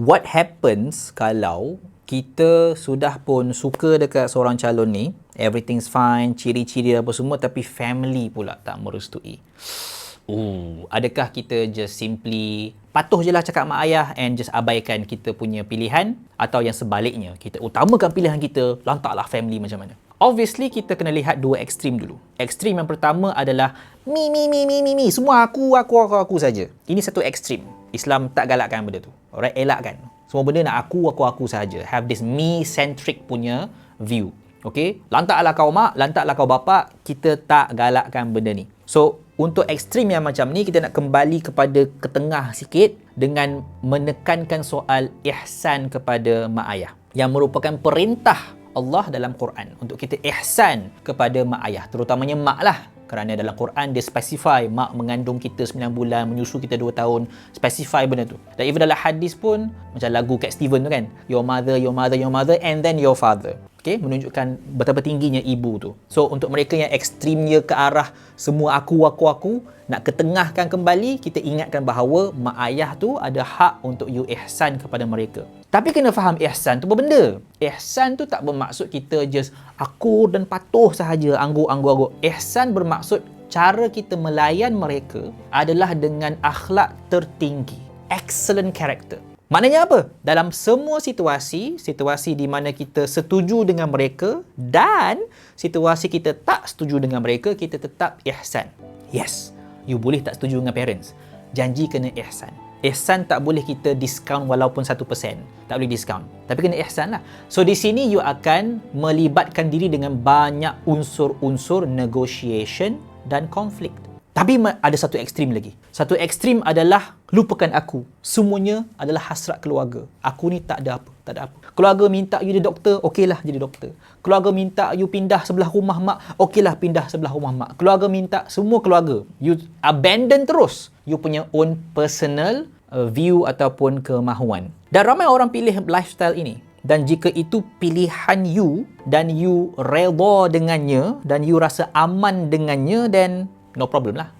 what happens kalau kita sudah pun suka dekat seorang calon ni, everything's fine, ciri-ciri apa semua tapi family pula tak merestui. Oh, adakah kita just simply patuh je lah cakap mak ayah and just abaikan kita punya pilihan? Atau yang sebaliknya kita utamakan pilihan kita lantaklah family macam mana obviously kita kena lihat dua ekstrim dulu. Ekstrim yang pertama adalah mi mi mi mi mi mi. Semua aku aku aku aku saja. Ini satu ekstrim. Islam tak galakkan benda tu. Alright elakkan. Semua benda nak aku aku aku saja. Have this me centric punya view. Okay, lantaklah kau mak, lantaklah kau bapa, kita tak galakkan benda ni. So, untuk ekstrim yang macam ni, kita nak kembali kepada ketengah sikit dengan menekankan soal ihsan kepada mak ayah. Yang merupakan perintah Allah dalam Quran untuk kita ihsan kepada mak ayah. Terutamanya mak lah. Kerana dalam Quran dia specify mak mengandung kita 9 bulan, menyusu kita 2 tahun. Specify benda tu. Dan even dalam hadis pun, macam lagu Cat Steven tu kan. Your mother, your mother, your mother and then your father okay, menunjukkan betapa tingginya ibu tu. So untuk mereka yang ekstrimnya ke arah semua aku aku aku nak ketengahkan kembali kita ingatkan bahawa mak ayah tu ada hak untuk you ihsan kepada mereka. Tapi kena faham ihsan tu apa benda? Ihsan tu tak bermaksud kita just akur dan patuh sahaja angguk-angguk-angguk. Ihsan bermaksud cara kita melayan mereka adalah dengan akhlak tertinggi. Excellent character. Maknanya apa? Dalam semua situasi, situasi di mana kita setuju dengan mereka dan situasi kita tak setuju dengan mereka, kita tetap ihsan. Yes, you boleh tak setuju dengan parents. Janji kena ihsan. Ihsan tak boleh kita discount walaupun 1%. Tak boleh discount. Tapi kena ihsan lah. So di sini you akan melibatkan diri dengan banyak unsur-unsur negotiation dan konflik. Tapi ada satu ekstrim lagi. Satu ekstrim adalah lupakan aku. Semuanya adalah hasrat keluarga. Aku ni tak ada apa. Tak ada apa. Keluarga minta you jadi doktor, okeylah jadi doktor. Keluarga minta you pindah sebelah rumah mak, okeylah pindah sebelah rumah mak. Keluarga minta, semua keluarga. You abandon terus you punya own personal uh, view ataupun kemahuan. Dan ramai orang pilih lifestyle ini. Dan jika itu pilihan you dan you redha dengannya dan you rasa aman dengannya, then no problem lah.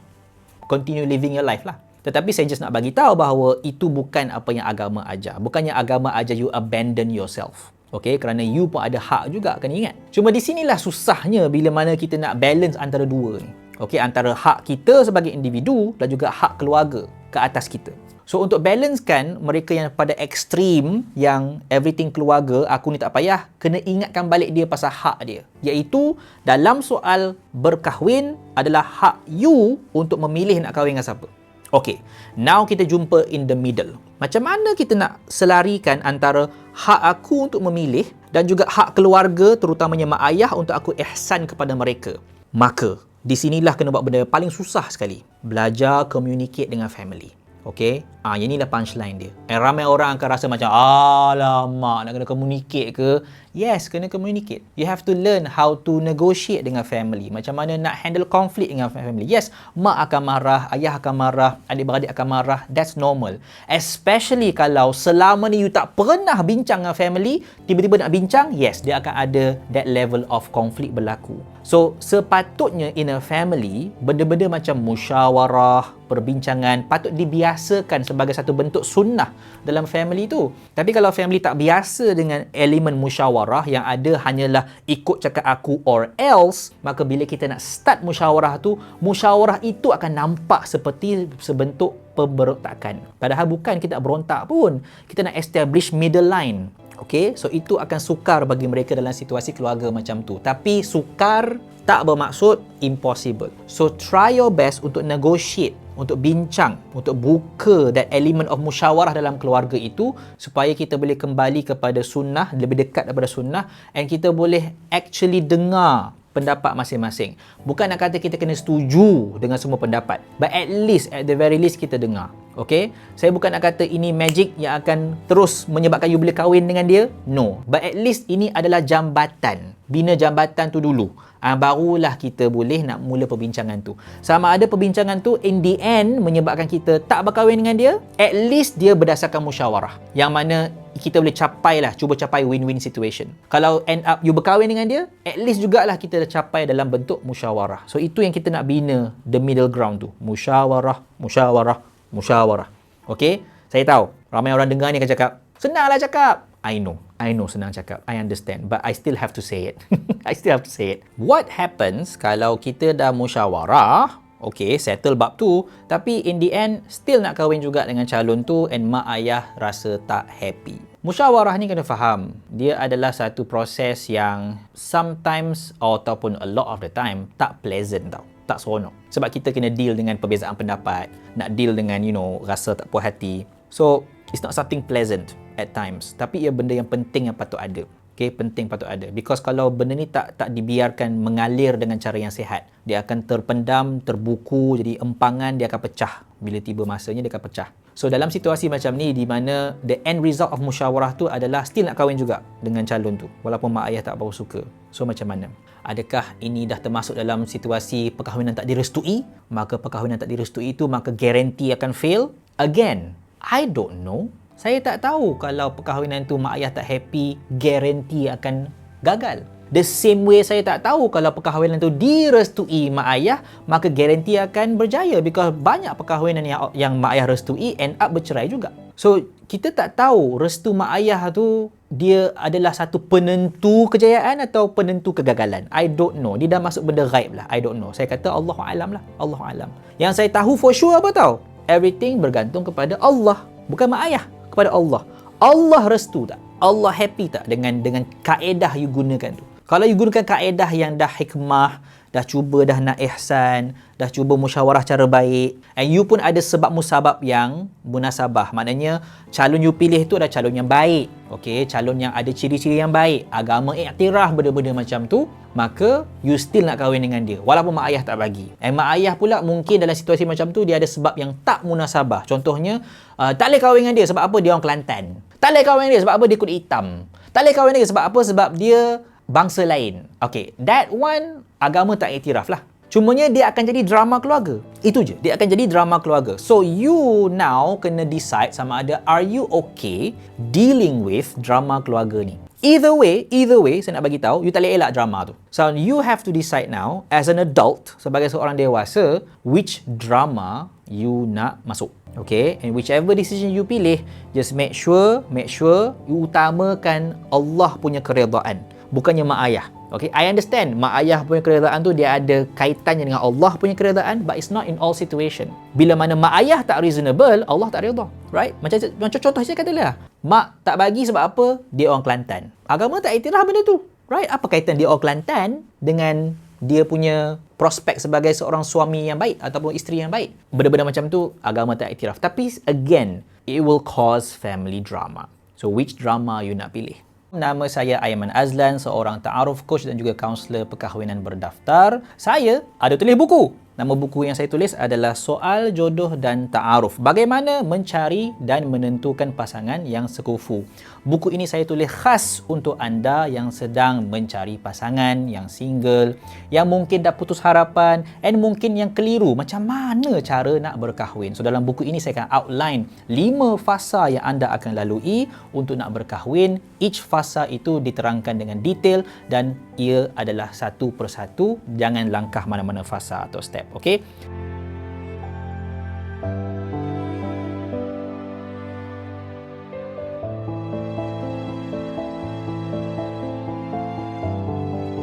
Continue living your life lah. Tetapi saya just nak bagi tahu bahawa itu bukan apa yang agama ajar. Bukannya agama ajar you abandon yourself. Okay, kerana you pun ada hak juga kena ingat. Cuma di sinilah susahnya bila mana kita nak balance antara dua ni. Okay, antara hak kita sebagai individu dan juga hak keluarga ke atas kita. So untuk balancekan mereka yang pada ekstrim yang everything keluarga, aku ni tak payah, kena ingatkan balik dia pasal hak dia. Iaitu dalam soal berkahwin adalah hak you untuk memilih nak kahwin dengan siapa. Okay, now kita jumpa in the middle. Macam mana kita nak selarikan antara hak aku untuk memilih dan juga hak keluarga terutamanya mak ayah untuk aku ihsan kepada mereka. Maka, di sinilah kena buat benda paling susah sekali. Belajar communicate dengan family. Okay? Ah, yang inilah punchline dia. And ramai orang akan rasa macam, alamak, nak kena communicate ke? Yes, kena communicate. You have to learn how to negotiate dengan family. Macam mana nak handle konflik dengan family. Yes, mak akan marah, ayah akan marah, adik-beradik akan marah. That's normal. Especially kalau selama ni you tak pernah bincang dengan family, tiba-tiba nak bincang, yes, dia akan ada that level of konflik berlaku. So, sepatutnya in a family, benda-benda macam musyawarah, perbincangan patut dibiasakan sebagai satu bentuk sunnah dalam family tu. Tapi kalau family tak biasa dengan elemen musyawarah yang ada hanyalah ikut cakap aku or else, maka bila kita nak start musyawarah tu, musyawarah itu akan nampak seperti sebentuk pemberontakan. Padahal bukan kita berontak pun. Kita nak establish middle line. Okay, so itu akan sukar bagi mereka dalam situasi keluarga macam tu. Tapi sukar tak bermaksud impossible. So try your best untuk negotiate, untuk bincang, untuk buka that element of musyawarah dalam keluarga itu supaya kita boleh kembali kepada sunnah, lebih dekat daripada sunnah and kita boleh actually dengar pendapat masing-masing. Bukan nak kata kita kena setuju dengan semua pendapat. But at least, at the very least kita dengar. Okay? Saya bukan nak kata ini magic yang akan terus menyebabkan you boleh kahwin dengan dia. No. But at least ini adalah jambatan. Bina jambatan tu dulu. Ha, barulah kita boleh nak mula perbincangan tu. Sama ada perbincangan tu in the end menyebabkan kita tak berkahwin dengan dia, at least dia berdasarkan musyawarah. Yang mana kita boleh capai lah, cuba capai win-win situation. Kalau end up you berkahwin dengan dia, at least jugalah kita dah capai dalam bentuk musyawarah. So itu yang kita nak bina the middle ground tu. Musyawarah, musyawarah, musyawarah. Okay? Saya tahu, ramai orang dengar ni akan cakap, Senanglah cakap. I know. I know senang cakap. I understand. But I still have to say it. I still have to say it. What happens kalau kita dah musyawarah, okay, settle bab tu, tapi in the end, still nak kahwin juga dengan calon tu and mak ayah rasa tak happy. Musyawarah ni kena faham, dia adalah satu proses yang sometimes ataupun a lot of the time tak pleasant tau. Tak seronok. Sebab kita kena deal dengan perbezaan pendapat, nak deal dengan, you know, rasa tak puas hati. So, it's not something pleasant at times tapi ia benda yang penting yang patut ada Okay, penting patut ada. Because kalau benda ni tak tak dibiarkan mengalir dengan cara yang sihat, dia akan terpendam, terbuku, jadi empangan dia akan pecah. Bila tiba masanya dia akan pecah. So dalam situasi macam ni di mana the end result of musyawarah tu adalah still nak kahwin juga dengan calon tu walaupun mak ayah tak berapa suka. So macam mana? Adakah ini dah termasuk dalam situasi perkahwinan tak direstui? Maka perkahwinan tak direstui itu maka guarantee akan fail? Again, I don't know. Saya tak tahu kalau perkahwinan tu mak ayah tak happy, guarantee akan gagal. The same way saya tak tahu kalau perkahwinan tu direstui mak ayah, maka guarantee akan berjaya because banyak perkahwinan yang yang mak ayah restui end up bercerai juga. So, kita tak tahu restu mak ayah tu dia adalah satu penentu kejayaan atau penentu kegagalan. I don't know. Dia dah masuk benda gaib lah. I don't know. Saya kata Allah alam lah. Allah alam. Yang saya tahu for sure apa tahu? Everything bergantung kepada Allah. Bukan mak ayah kepada Allah. Allah restu tak? Allah happy tak dengan dengan kaedah you gunakan tu? Kalau you gunakan kaedah yang dah hikmah, dah cuba dah nak ihsan, dah cuba musyawarah cara baik, and you pun ada sebab musabab yang munasabah. Maknanya calon you pilih tu adalah calon yang baik. Okey, calon yang ada ciri-ciri yang baik, agama iktiraf benda-benda macam tu, maka you still nak kahwin dengan dia walaupun mak ayah tak bagi. And mak ayah pula mungkin dalam situasi macam tu dia ada sebab yang tak munasabah. Contohnya, uh, tak boleh kahwin dengan dia sebab apa? Dia orang Kelantan. Tak boleh kahwin dengan dia sebab apa? Dia kulit hitam. Tak boleh kahwin dengan dia sebab apa? Sebab dia bangsa lain. Okay, that one agama tak iktiraf lah. Cumanya dia akan jadi drama keluarga. Itu je. Dia akan jadi drama keluarga. So you now kena decide sama ada are you okay dealing with drama keluarga ni. Either way, either way, saya nak bagi tahu, you tak boleh elak drama tu. So you have to decide now as an adult sebagai seorang dewasa which drama you nak masuk. Okay, and whichever decision you pilih, just make sure, make sure you utamakan Allah punya keredaan bukannya mak ayah. Okay, I understand mak ayah punya keredaan tu dia ada kaitannya dengan Allah punya keredaan but it's not in all situation. Bila mana mak ayah tak reasonable, Allah tak redha. Right? Macam macam contoh saya katalah, mak tak bagi sebab apa? Dia orang Kelantan. Agama tak iktiraf benda tu. Right? Apa kaitan dia orang Kelantan dengan dia punya prospek sebagai seorang suami yang baik ataupun isteri yang baik. Benda-benda macam tu agama tak iktiraf. Tapi again, it will cause family drama. So which drama you nak pilih? Nama saya Aiman Azlan, seorang ta'aruf coach dan juga kaunselor perkahwinan berdaftar. Saya ada tulis buku Nama buku yang saya tulis adalah Soal Jodoh dan Ta'aruf. Bagaimana mencari dan menentukan pasangan yang sekufu. Buku ini saya tulis khas untuk anda yang sedang mencari pasangan yang single, yang mungkin dah putus harapan and mungkin yang keliru macam mana cara nak berkahwin. So dalam buku ini saya akan outline 5 fasa yang anda akan lalui untuk nak berkahwin. Each fasa itu diterangkan dengan detail dan ia adalah satu persatu. Jangan langkah mana-mana fasa atau step. Okay?